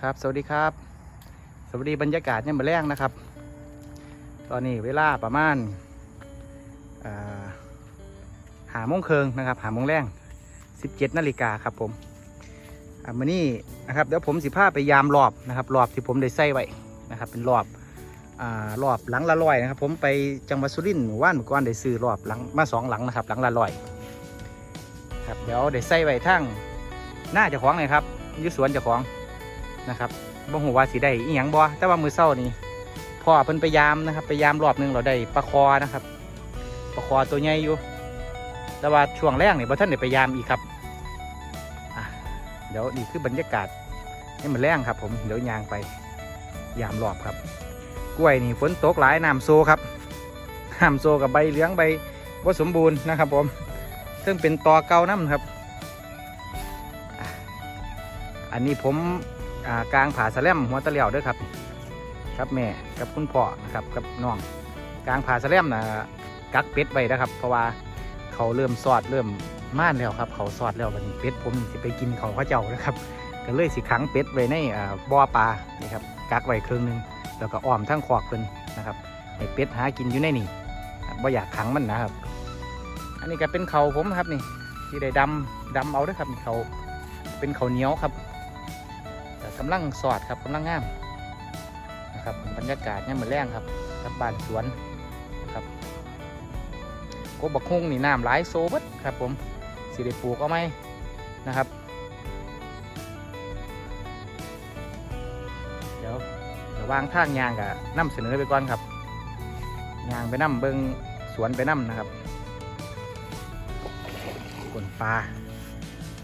ครับ สวัสดีครับ สวัสดีบรรยากาศเนี่ยมาแรงนะครับ ตอนนี้เวลาประมาณหาโมงเคิงนะครับหาโมงแรง17นาฬิกาครับผมอ่ามื่อนี้นะครับเดี๋ยวผมสิพาไปยามรอบนะครับรอบที่ผมได้ใส่ไว้นะครับ เป็นรอบอ่ารอบหลังละร้อยนะครับ ผมไปจังหวัดสุรินทร์หมู่านเมื่อก่อนได้ซื้อรอบหลังมาสองหลังนะครับ หลังละร้อยครับเดี๋ยวได้ใส่ไว้ทั้งหน้าเจ้าของเลยครับยุสวนเจ้าของ นะครับบ่หูว่าสิได้อีหยังบ่แต่ว่ามือเศร้านี่พ่อเพิ่นไปยามนะครับ ไปยามรอบหนึงเราได้ปลาคอนะครับปลาคอตัวใหญ่อยู่ แต่ว่าช่วงแรกนี่บ่ท่านได้ไปยามอีกครับเดี๋ยวนี่คือบรรยากาศนี่มันแรงครับ ผมเดี๋ยวยางไปยามรอบครับ กล้วยนี่ฝนตกหลายน้ำโซครับน้ำโซกับใบเหลืองใบว่าสมบูรณ์นะครับ ผม ซึ่งเป็นตอเก่าน้ำครับ อันนี้ผม กลางผาสแลมหัวตะเหลียวด้วยครับครับแม่กับคุณพ่อนะครับกับน้องกลางผาสแลมนะกักเป็ดไว้นะครับ เพราะว่าเขาเริ่มสอดเริ่มม่านแล้วครับ เขาสอดแล้ววันนี้เป็ดผมสิไปกินเขาข้าเจ้านะครับก็เลยสิขังเป็ดไว้ในบ่อปลานี่ครับกักไว้ครึ่งหนึงแล้วก็อ้อมทั้งขอกเพิ่นนะครับให้เป็ดหากินอยู่ในนี่บ่อยากขังมันนะครับ อันนี้ก็เป็นเขาผมครับนี่ที่ได้ดำดำเอาด้วยครับเขาเป็นเขาเหนียวครับ กำลังสอดครับกำลังงามนะครับบรรยากาศเนี่ยเหมือนแรงครับกับบ้านสวนนะครับกบบักฮุงนี่น้ำหลายโซบัดครับผมสิได้ปลูกเอาไหมนะครับ เดี๋ยวระวางทางยางกับน้ำเสนอไปก่อนครับยางไปน้ำเบิงสวนไปน้ำนะครับกนปลา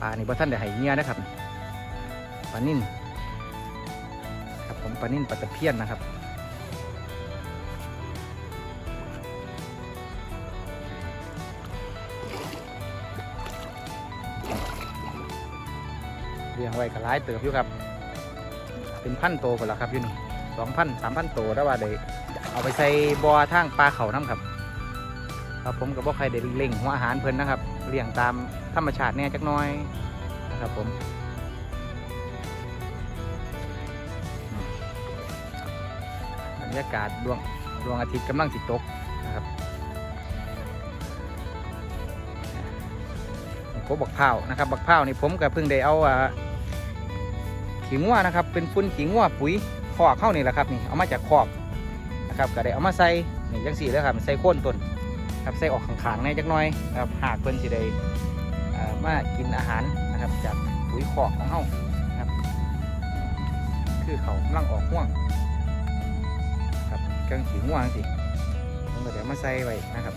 ปลานี่พ่ท่านได้ให้เงี้ยนะครับปลานิ่น ผมปลานิ่นปลาตะเพียนนะครับ เลี้ยงไว้ก็หลายเติบอยู่ครับ เป็นพันโตคนละครับอยู่นี่สองพันสามพันโตแล้วว่าได้เอาไปใส่บอทางปลาเขาน้ำครับครับผมกับบ่ใครได้เล่งหัวอาหารเพลินนะครับเลี้ยงตามธรรมชาติแน่จักน้อยนะครับผม รรยากาศดวงดวงอาทิตย์กำลังสิตกนะครับโคบักเผานะครับ บักเผานี่ผมกับเพิ่งได้เอาขี้งัวนะครับ เป็นฟุ้นขี้งัวปุ๋ยคอกเข้านี่แหละครับนี่เอามาจากคอกนะครับก็ได้เอามาใส่นี่จังสี่เลยครับใส่โค่นต้นครับใส่ออกขางๆในจักหน่อยนะครับหากเพิ่นสิได้มากินอาหารนะครับจากปุ๋ยคอกของเฮานะครับ คือเขากำลังออกห่วง ครับเครื่งขิงวงสิผมก็เดี๋ยวมาใส่ไว้นะครับ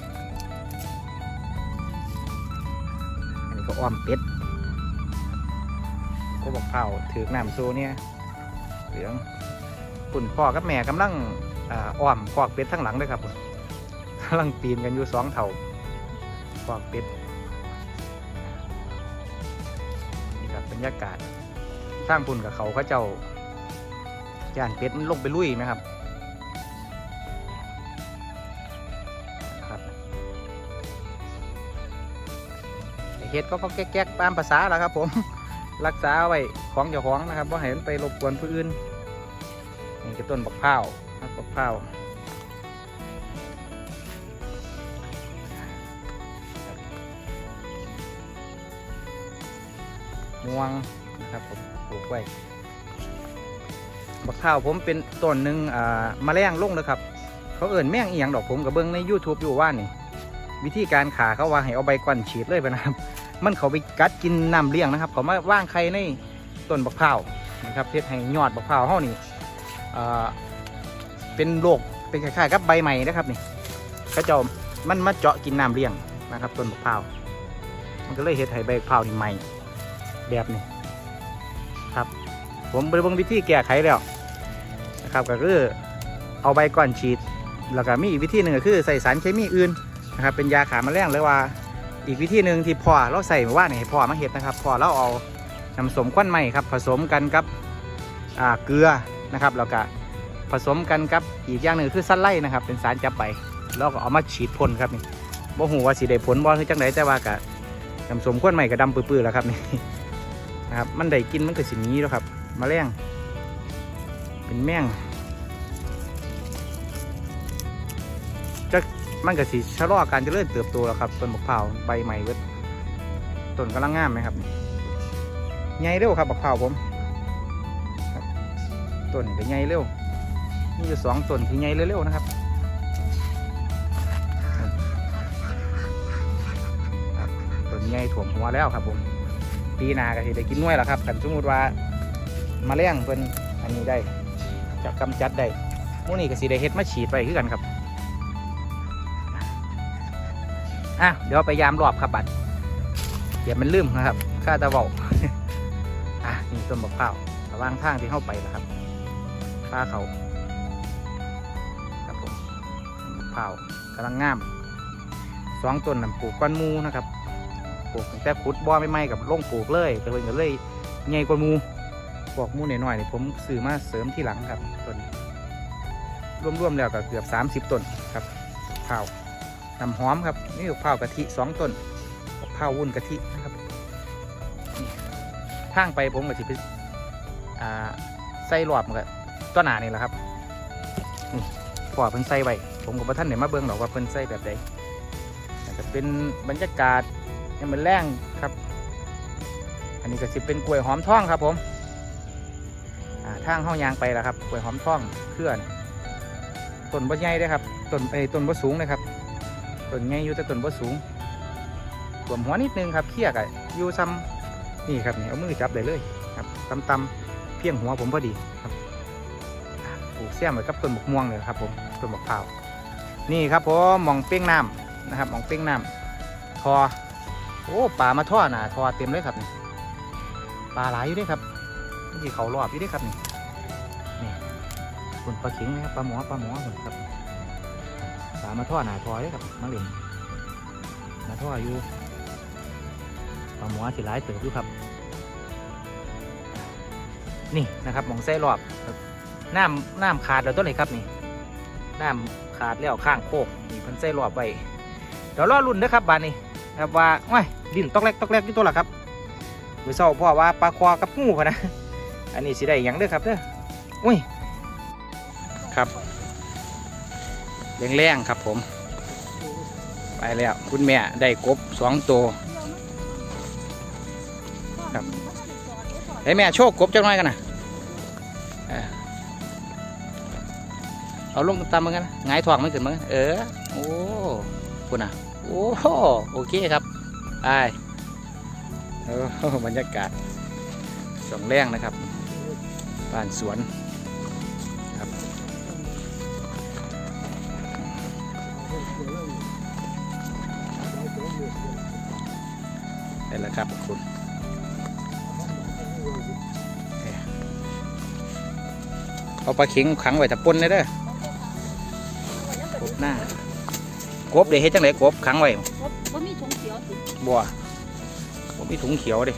อันนี้ก็อ้อมเป็ดก็บอกเผาถือน้ำโซเนี่ยเหลืองคุณพ่อกับแม่กำลังอ้อมคอกเป็ดทั้งหลังเลยครับผมกำลังปีนกันอยู่สองเท่าคอกเป็ดนี่ครับบรรยากาศสร้างปุ่นกับเขาเขาเจ้าย่านเป็ดมันลงไปลุยไหมครับ เฮ็ดก็ก็แก๊กๆตามภาษาแหละครับ ผมรักษาไว้ของเจ้าของนะครับว่าให้มันไปรบกวนผู้อื่นนี่คือต้นบักพร้าวบักพร้าวม่วงนะครับผมปลูกไว้บักพร้าวผมเป็นต้นหนึ่งอ่าแมลงลงเลยครับ เขาเอิ่นแม่งอียงดอกผมกับเบิ้งใน YouTube อยู่ว่านี่ วิธีการขาเขาว่าให้เอาใบกวนฉีดเลยไปนะครับ มันเขาไปกัดกินน้ำเลี้ยงนะครับ เขามาว่างไข่ในต้นบักพร้าวนะครับเพื่อให้ยอดบักพร้าวเขานี่เป็นโรคเป็นคล้ายๆกับใบใหม่นะครับนี่เขาเจะมันมาเจาะกินน้ำเลี้ยงนะครับต้นบักพร้าวมันก็เลยเฮ็ดให้ใบบักพร้าวนี่ใหม่แบบนี้ครับ ผมไปเบิ่งวิธีแก้ไขแล้วนะครับก็คือเอาใบก่อนฉีด แล้วก็มีอีกวิธีหนึ่งก็คือใส่สารเคมีอื่นนะครับเป็นยาขาแมลงหรือว่า อีกวิธีหนึ่งที่พ่อเราใส่มื่อว่านี่ให้พ่อมาเห็ดนะครับพ่อเราเอาน้ำสมควันไม้ครับผสมกันกับเกลือนะครับแล้วก็ผสมกันกับอีกอย่างหนึ่งคือสั้นไล่นะครับ เป็นสารจับใบแล้วก็เอามาฉีดพ่นครับนี่บ่หูว่าสีได้ผลบ่คือจังไดแต่ว่าก็น้ำสมควันไม้ก็ดำปื้อๆแล้วครับนี่นะครับมันได้กินมันก็สินี้แล้วครับมแมลงเป็นแมง มันก็สิชะลอการเจริญเติบโตแล้วครับต้นมะพร้าใบใหม่เวต้นกำลังงามไหมครับใหญ่เร็วครับมะพร้าผมต้นก็ใหญ่เร็วมีอยู่สองต้นที่ใหญ่เร็วๆนะครับต้นใหญ่ถ่วมหัวแล้วครับผมปีนาก็สิได้กินน่วยแล้วครับกันสมมติว่ามาเลี้ยงเพิ่นอันนี้ได้จะกำจัดได้มูนี้ก็สิได้เฮ็ดมาฉีดไปคือกันครับ อะเดี๋ยวไปยามรอบครับบัดเดี๋ยวมันลืมนะครับข้าตะเบาอะนี่ต้นบักเผาวระว่างทางที่เข้าไปนะครับข้าเขาครับผมต้นบักเผาวกำลังงามสองต้นนั่นปลูกก้อนมูนะครับปลูกแต่ขุดบ่อไม่ไหม้กับลงปลูกเลยแต่เพิ่นก็เลยใหญ่กว่ามูบอกมูหน่อยๆนี่ผมซื้อมาเสริมที่หลังครับต้นรวมๆแล้วก็เกือบ 30ต้นครับข้าว น้ำหอมครับนี่ข้าวกะทิสองต้นข้าววุ้นกะทินะครับนี่ทางไปผมก็จะไปใส่หลอดมันก็ต้นหนานี่แหละครับนี่พอเพิ่นใส่ไว้ผมกับท่านเนี่ยมาเบิ่งหรอกว่าเพิ่นใส่แบบใดแต่จะเป็นบรรยากาศนี่มันแรงครับ อันนี้ก็สิเป็นกล้วยหอมท่องครับผมอ่าทางเข้ายางไปแล้วครับกล้วยหอมท่องเคลื่อนต้นบ่ใหญ่เด้ครับต้นไอ้ต้นบ่สูงนะครับ ต้นใหญ่อยู่แต่ต้นบ่สูงรวมหัวนิดนึงครับเคียกอะอยู่ซ้ำนี่ครับนี่เอามือจับได้เลยครับตำๆเพียงหัวผมพอดีครับปลูกเสี่ยมไว้กับต้นบกม่วงเลยครับผมต้นบกพร้านี่ครับผมมองเป้งน้ำนะครับมองเป้งน้ำทอโอ้ปลามาท่อหนาทอเต็มเลยครับนี่ปลาหลายอยู่ด้วยครับนี่เขารอบอยู่ด้วยครับนี่นี่คุณปลาเข็งนะครับปลาหมอปลาหมอครับามาท่อหนาทอเลยครับมาเล่นมาท่ออยู่ปลาหมอสิหลายเติบอยู่ครับ นี่นะครับหมองไส้รอบน้ำน้ำขาดแล้วต้นไหนครับนี่น้ำขาดแล้วข้างโคกนี่พิ่นไส้รอบไว้เดี๋ยวรอรุ่นนะครับบานนี้ครับว่าว้ยดินตอกแรกตอกแรกอยู่ตัวละครับมือเศร้าพ่อว่าปลาคอกับงูพะนะ อันนี้สิได้ยังเด้อครับเด้ออุ้ยครับ แรงๆครับผม ไปแล้วคุณแม่ได้กบสองตัวครับให้แม่โชคกบจังหน่อยกันนะเอาลงตามมันกันนะงายถ่วงมันขึ้นมันกันเออ โอ้คุณอะ โอ้โอเคครับไปโอ้โหบรรยากาศสองแรงนะครับบ้านสวน ได้แล้วครับคุณเอาปลาเข็งขังไว้แต่ปนเลยเด้อกบหน้ากบเดี๋ยวเฮ็ดจังไดกบขังไว้บ่มีถุงเขียวสิบัวผมมีถุงเขียวดิ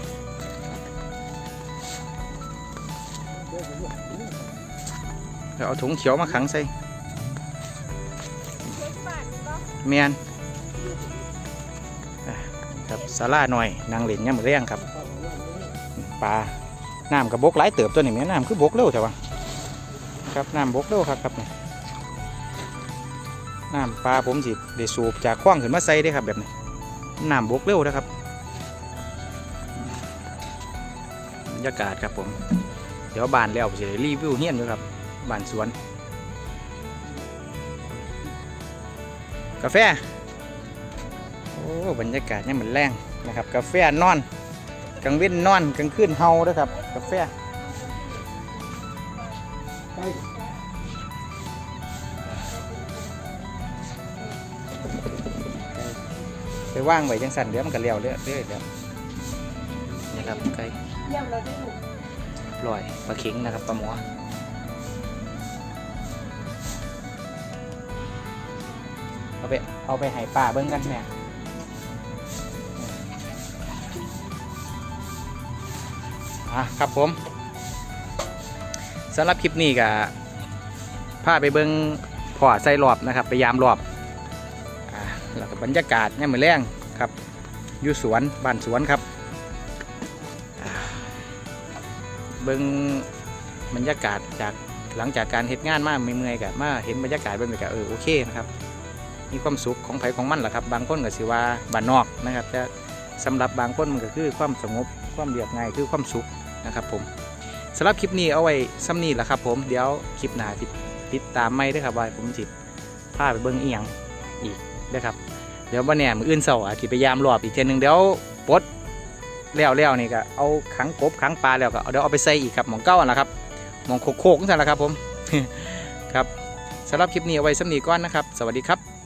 เดี๋ยวเอาถุงเขียวมาขังใส่ เมียนครับสาลาหน่อยนางเหรียญย่ำเรียงครับปลาน้ำกับบกหลายเติบตัวนี้แม่น้ำคือบกเร็วใช่ปะครับน้ำบกเร็วครับครับนี่น้ำปลาผมสิได้สูบจากคว้างขึ้นมาใส่ได้ครับแบบนี้น้ำบกเร็วนะครับบรรยากาศครับผม เดี๋ยวบานแล้วผมจะรีวิวเฮี้ยนด้วยครับบานสวน กาแฟ โอ้บรรยากาศนี่เหมือนแรงนะครับ กาแฟนอนกลางเว้นนอนกลางคืนเฮาด้วยครับ กาแฟไปว่างไว้จังสันเดี๋ยวมันก็เลี้ยวเรื่อยๆเดี๋ยวนี่ครับไก่เยี่ยมเราได้ลูกลอยปลาเข็งนะครับปลาหมอ เอาไปเอาไปให้ป้าเบิ้งกันแม่อะครับผมสำหรับคลิปนี้ก็พาไปเบิ้งพ่อใส่รอบนะครับ ไปยามรอบอ่าแล้วก็บรรยากาศเนี่ยามมือนแรงครับอยู่สวนบ้านสวนครับ เบิ่งบรรยากาศจากหลังจากการเฮ็ดงานมาเมื่อยๆกับมาเห็นบรรยากาศแบบนี้ก็เออโอเคนะครับ มีความสุขของไผของมันแหละครับ บางคนก็สิว่าบ้านนอกนะครับแต่สำหรับบางคนมันก็คือความสงบความเรียบง่ายคือความสุขนะครับผมสำหรับคลิปนี้เอาไว้ซ้ำนี้แหละครับ ผมเดี๋ยวคลิปหน้าติดติดตามไม่ด้ครับว่าผมสิพาไปเบิ่งอีหยังอีกนะครับเดี๋ยววันนี้มืออื่นเสาร์อาทิตย์พยายามรอบอีกเทียหนึงเดี๋ยวปดแล้วแล้วนี่ก็เอาขังกบขังปลาแล้วก็เดี๋ยวเอาไปใส่อีกครับหมองเก้าอันละครับหมองโคกๆนั่นแหละครับผมครับสำหรับคลิปนี้เอาไว้สำนีก่อนนะครับ สวัสดีครับ